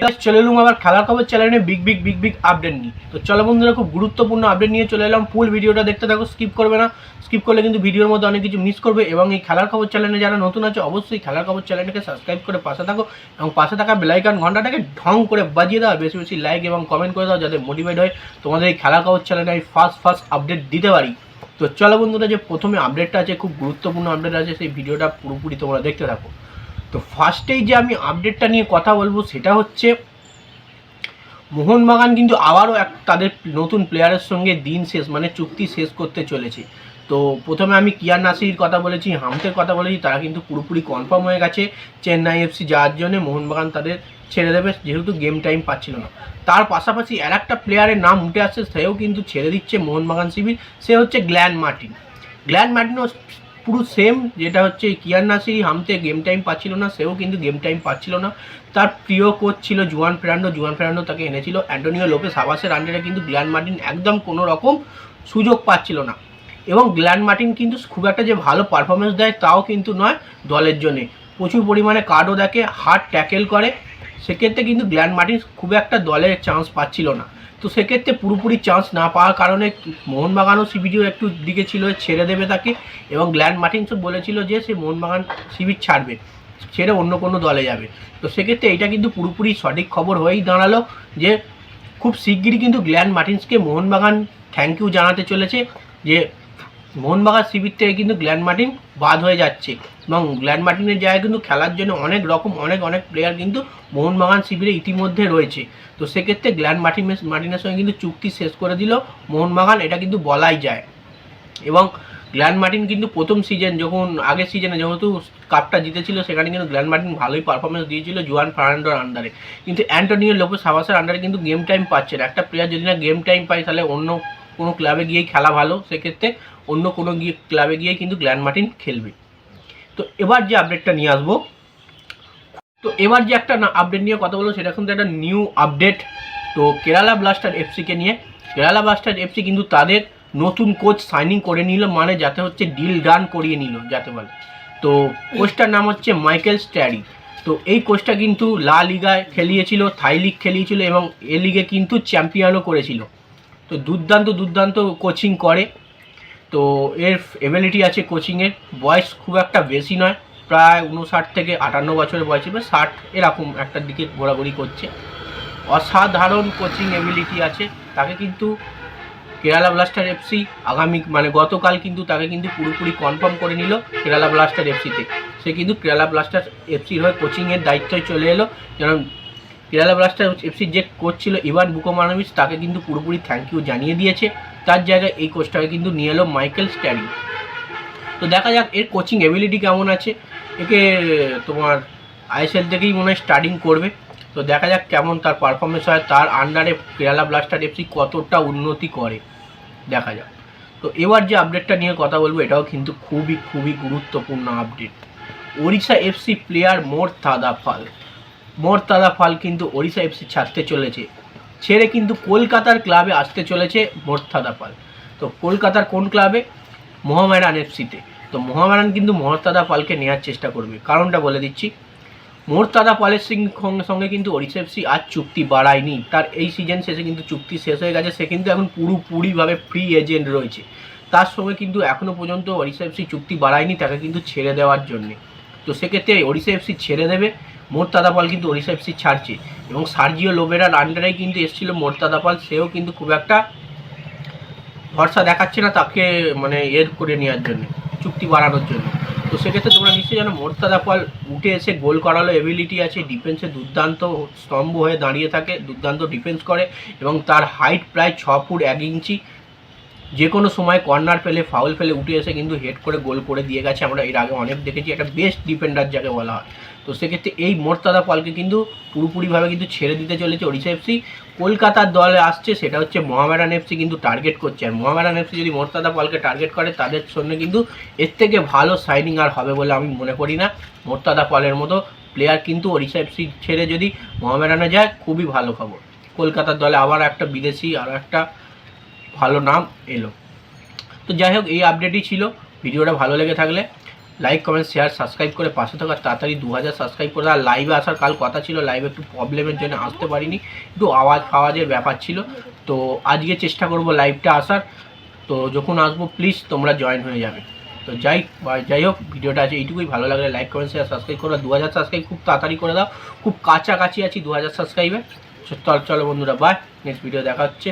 এবার চলে এলাম আবার খেলার খবর চ্যানেলে big big big big update নিয়ে। তো চলো বন্ধুরা, খুব গুরুত্বপূর্ণ আপডেট নিয়ে চলে এলাম। ফুল ভিডিওটা দেখতে থাকো স্কিপ করবে না। স্কিপ করলে কিন্তু ভিডিওর মধ্যে অনেক কিছু মিস করবে। এবং এই খেলার খবর চ্যানেলে যারা নতুন আছে, অবশ্যই খেলার খবর চ্যানেলটাকে সাবস্ক্রাইব করে পাশে থাকো। এবং পাশে থাকা বেলাইকান ঘন্টাটাকে ঢং করে বাজিয়ে দাও বেশি বেশি লাইক এবং কমেন্ট করে দাও, যাতে মোটিভেট হয় তোমাদের এই খেলার খবর চ্যানেলে আমি ফার্স্ট ফার্স্ট আপডেট দিতে পারি। তো চলো বন্ধুরা, যে প্রথমে আপডেটটা আছে, খুব গুরুত্বপূর্ণ আপডেট আছে, সেই ভিডিওটা পুরোপুরি তোমরা দেখতে থাকো। তো ফার্স্টেই যে আমি আপডেটটা নিয়ে কথা বলব সেটা হচ্ছে, মোহনবাগান কিন্তু আবারও এক তাদের নতুন প্লেয়ারের সঙ্গে দিন শেষ মানে চুক্তি শেষ করতে চলেছে। তো প্রথমে আমি কিয়ার নাসির কথা বলেছি, হামতের কথা বলেছি, তারা কিন্তু পুরোপুরি কনফার্ম হয়ে গেছে চেন্নাই এফসি যাওয়ার জন্য মোহনবাগান তাদের ছেড়ে দেবে, যেহেতু গেম টাইম পাচ্ছিল না। তার পাশাপাশি আর একটা প্লেয়ারের নাম উঠে আসছে, সেও কিন্তু ছেড়ে দিচ্ছে মোহনবাগান শিবির, সে হচ্ছে গ্ল্যান মার্টিন। গ্ল্যান মার্টিনও পুরো সেম যেটা হচ্ছে কিয়ার নাসির হামতে গেম টাইম পাচ্ছিল না, সেও কিন্তু গেম টাইম পাচ্ছিল না। তার প্রিয় কোচ ছিল জুয়ান ফেরান্ডো জুয়ান ফেরান্ডো তাকে এনেছিল। অ্যান্টোনিও লোপেস হাবাসের আন্ডারে কিন্তু গ্ল্যান মার্টিন একদম কোনো রকম সুযোগ পাচ্ছিল না। এবং গ্ল্যান মার্টিন কিন্তু খুব একটা যে ভালো পারফরমেন্স দেয় তাও কিন্তু নয় দলের জন্যে। প্রচুর পরিমাণে কার্ডও দেখে হার্ড ট্যাকেল করে। সেক্ষেত্রে কিন্তু গ্ল্যান মার্টিন খুব একটা দলের চান্স পাচ্ছিল না। তো সেক্ষেত্রে পুরোপুরি চান্স না পাওয়ার কারণে মোহনবাগানও সিবিডিও একটু দিকে ছিল, ছেড়ে দেবে তাকে এবং গ্ল্যান্ড মার্টিনসও বলেছিল যে সে মোহনবাগান শিবির ছাড়বে, ছেড়ে অন্য কোনো দলে যাবে। তো সেক্ষেত্রে এটা কিন্তু পুরোপুরি সঠিক খবর হয়েই দাঁড়াল যে খুব শিগগিরই কিন্তু গ্ল্যান্ড মার্টিন্সকে মোহনবাগান থ্যাংক ইউ জানাতে চলেছে যে মোহনবাগান শিবির থেকে কিন্তু গ্ল্যান্ড মার্টিন বাদ হয়ে যাচ্ছে। এবং গ্ল্যান মার্টিনের জায়গায় কিন্তু খেলার জন্য অনেক রকম, অনেক অনেক প্লেয়ার কিন্তু মোহনবাগান শিবিরে ইতিমধ্যে রয়েছে। তো সেক্ষেত্রে গ্ল্যান মার্টিন মার্টিনের সঙ্গে কিন্তু চুক্তি শেষ করে দিল মোহনবাগান, এটা কিন্তু বলাই যায়। এবং গ্ল্যান মার্টিন কিন্তু প্রথম সিজন যখন, আগের সিজনে যেহেতু কাপটা জিতেছিল, সেখানে কিন্তু গ্ল্যান মার্টিন ভালোই পারফরমেন্স দিয়েছিল জুয়ান ফার্নান্ডোর আন্ডারে কিন্তু অ্যান্টোনিও লোপেস সাবাসের আন্ডারে কিন্তু গেম টাইম পাচ্ছে না। একটা প্লেয়ার যদি না গেম টাইম পায়, তাহলে অন্য কোনো ক্লাবে গিয়েই খেলা ভালো। সেক্ষেত্রে অন্য কোনো গিয়ে ক্লাবে গিয়ে কিন্তু গ্ল্যান মার্টিন খেলবে। তো এবার যে আপডেটটা নিয়ে আসব, তো এবার যে একটা না আপডেট নিয়ে কথা বলব, সেটা কিন্তু একটা নিউ আপডেট তো কেরালা ব্লাস্টার এফসিকে নিয়ে কেরালা ব্লাস্টার এফসি কিন্তু তাদের নতুন কোচ সাইনিং করে নিল মানে যাতে হচ্ছে ডিল ডান করিয়ে নিল, যাতে বলে। তো কোচটার নাম হচ্ছে মাইকেল স্ট্যারি তো এই কোচটা কিন্তু লা লিগায় খেলিয়েছিল, থাই লিগ খেলিয়েছিল এবং এ লিগে কিন্তু চ্যাম্পিয়নও করেছিল। তো দুর্দান্ত দুর্দান্ত কোচিং করে। তো এর এবিলিটি আছে কোচিংয়ের বয়স খুব একটা বেশি নয়, প্রায় উনষাট থেকে আটান্ন বছরের বয়সে বা ষাট এরকম একটা দিকে ঘোরাঘুরি করছে। অসাধারণ কোচিং এবিলিটি আছে। তাকে কিন্তু কেরালা ব্লাস্টার এফসি আগামী মানে গতকাল কিন্তু তাকে কিন্তু পুরোপুরি কনফার্ম করে নিল কেরালা ব্লাস্টার এফসিতে সে কিন্তু কেরালা ব্লাস্টার এফসির হয়ে কোচিংয়ের দায়িত্বই চলে এলো। যেমন কেরালা ব্লাস্টার এফসির যে কোচ ছিল ইভান বুকোমানভিচ তাকে কিন্তু পুরোপুরি থ্যাংক ইউ জানিয়ে দিয়েছে। তার জায়গায় এই কোচটাকে কিন্তু নিয়ে এলো মাইকেল স্ট্যারিং তো দেখা যাক এর কোচিং এবিলিটি কেমন আছে। একে তোমার আইএসএল থেকেই মনে হয় স্টার্টিং করবে। তো দেখা যাক কেমন তার পারফরমেন্স হয়। তার আন্ডারে কেরালা ব্লাস্টার এফসি কতটা উন্নতি করে, দেখা যাক। তো এবার যে আপডেটটা নিয়ে কথা বলব, এটাও কিন্তু খুবই খুবই গুরুত্বপূর্ণ update Odisha FC player Mourtada Fall. Mourtada ফাল কিন্তু ওড়িশা এফসি ছাড়তে চলেছে। ছেড়ে কিন্তু কলকাতার ক্লাবে আসতে চলেছে মোর্তাদা পাল। তো কলকাতার কোন ক্লাবে? মোহামেডান এফসিতে। তো মোহামেডান কিন্তু মোহতাদা পালকে নেওয়ার চেষ্টা করবে। কারণটা বলে দিচ্ছি। মোরতাদা পালের সঙ্গে কিন্তু ওড়িশা এফসি আর চুক্তি বাড়ায়নি। তার এই সিজন শেষে কিন্তু চুক্তি শেষ হয়ে গেছে। সে কিন্তু এখন পুরোপুরিভাবে ফ্রি এজেন্ট রয়েছে। তার সঙ্গে কিন্তু এখনও পর্যন্ত ওড়িশা এফসি চুক্তি বাড়ায়নি তাকে কিন্তু ছেড়ে দেওয়ার জন্যে। তো সেক্ষেত্রে ওড়িশা এফসি ছেড়ে দেবে। মোরতাদা পাল কিন্তু ওড়িশা এফসি ছাড়ছে। এবং সার্জিও লোবেরার আন্ডারেই কিন্তু এসেছিল মোরতাদা পাল সেও কিন্তু খুব একটা ভরসা দেখাচ্ছে না তাকে মানে এর করে নেওয়ার জন্য, চুক্তি বাড়ানোর জন্য। তো সেক্ষেত্রে তোমরা নিশ্চয়ই জানো মোরতাদা পাল উঠে এসে গোল করালো এবিলিটি আছে ডিফেন্সে দুর্দান্ত স্তম্ভ হয়ে দাঁড়িয়ে থাকে, দুর্দান্ত ডিফেন্স করে, এবং তার হাইট প্রায় ছ ফুট এক ইঞ্চি। যে কোনো সময় কর্নার ফেলে ফাউল ফেলে উঠে এসে কিন্তু হেড করে গোল করে দিয়ে গেছে। আমরা এর আগে অনেক দেখেছি, একটা বেস্ট ডিফেন্ডার যাকে বলা হয়। তো সেক্ষেত্রে এই মোরতাদা পালকে কিন্তু পুরোপুরিভাবে কিন্তু ছেড়ে দিতে চলেছে ওড়িশা এফসি কলকাতার দলে আসছে, সেটা হচ্ছে মোহামেডান এফসি কিন্তু টার্গেট করছে। আর মোহামেডান এফসি যদি মোরতাদা পালকে টার্গেট করে, তাদের সঙ্গে কিন্তু এর থেকে ভালো সাইনিং আর হবে বলে আমি মনে করি না। মোরতাদা পালের মতো প্লেয়ার কিন্তু ওড়িশা এফসি ছেড়ে যদি মোহামেডানে যায়, খুবই ভালো খবর। কলকাতার দলে আবার একটা বিদেশি আর একটা ভালো নাম এলো। তো যাই হোক, এই আপডেটই ছিল। ভিডিওটা ভালো লেগে থাকলে লাইক কমেন্ট শেয়ার সাবস্ক্রাইব করে পাশে থাকার তাড়াতাড়ি দু হাজার সাবস্ক্রাইব করে আর লাইভে আসার কাল কথা ছিল লাইভে একটু প্রবলেমের জন্য আসতে পারিনি। একটু আওয়াজ ফাওয়াজের ব্যাপার ছিল। তো আজকে চেষ্টা করব লাইভটা আসার। তো যখন আসব প্লিজ তোমরা জয়েন হয়ে যাবে। তো যাই যাই হোক, ভিডিওটা আছে এইটুকুই। ভালো লাগলে লাইক কমেন্ট শেয়ার সাবস্ক্রাইব করো দু হাজার সাবস্ক্রাইব খুব তাড়াতাড়ি করে দাও। খুব কাছাকাছি আছি দু হাজার সাবস্ক্রাইবে চলো চলো বন্ধুরা বাই নেক্সট ভিডিও দেখা হচ্ছে।